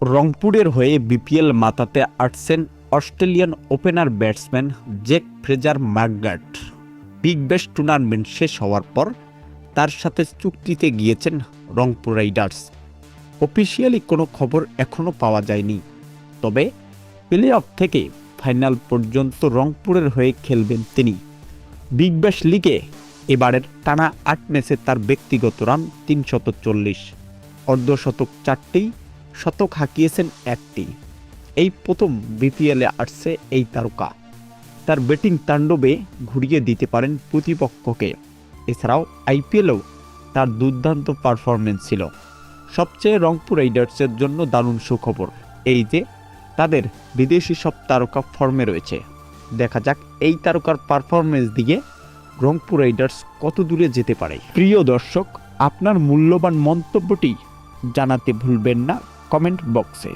রংপুরের হয়ে বিপিএল মাতাতে আটছেন Australian opener batsman Jake Fraser McGurk Big Bash tournament শেষ হওয়ার পর তার সাথে চুক্তিতে গিয়েছেন রংপুর রাইডার্স। অফিসিয়ালি কোনো খবর এখনও পাওয়া যায়নি। তবে প্লে অফ থেকে ফাইনাল পর্যন্ত রংপুরের হয়ে খেলবেন তিনি। বিগ ব্যাশ লিগে এবারের টানা আট ম্যাচে তার ব্যক্তিগত রান তিনশত চল্লিশ, অর্ধশতক চারটি শতক হাঁকিয়েছেন একটি। এই প্রথম বিপিএলে আসছে এই তারকা। তার ব্যাটিং তাণ্ডবে ঘুরিয়ে দিতে পারেন প্রতিপক্ষকে। এছাড়াও আইপিএলেও তার দুর্দান্ত পারফরমেন্স ছিল। সবচেয়ে রংপুর রাইডার্সের জন্য দারুণ সুখবর এই যে, তাদের বিদেশি সব তারকা ফর্মে রয়েছে। দেখা যাক এই তারকার পারফরমেন্স দিয়ে রংপুর রাইডার্স কত দূরে যেতে পারে। প্রিয় দর্শক, আপনার মূল্যবান মন্তব্যটি জানাতে ভুলবেন না। কমেন্ট বক্সে।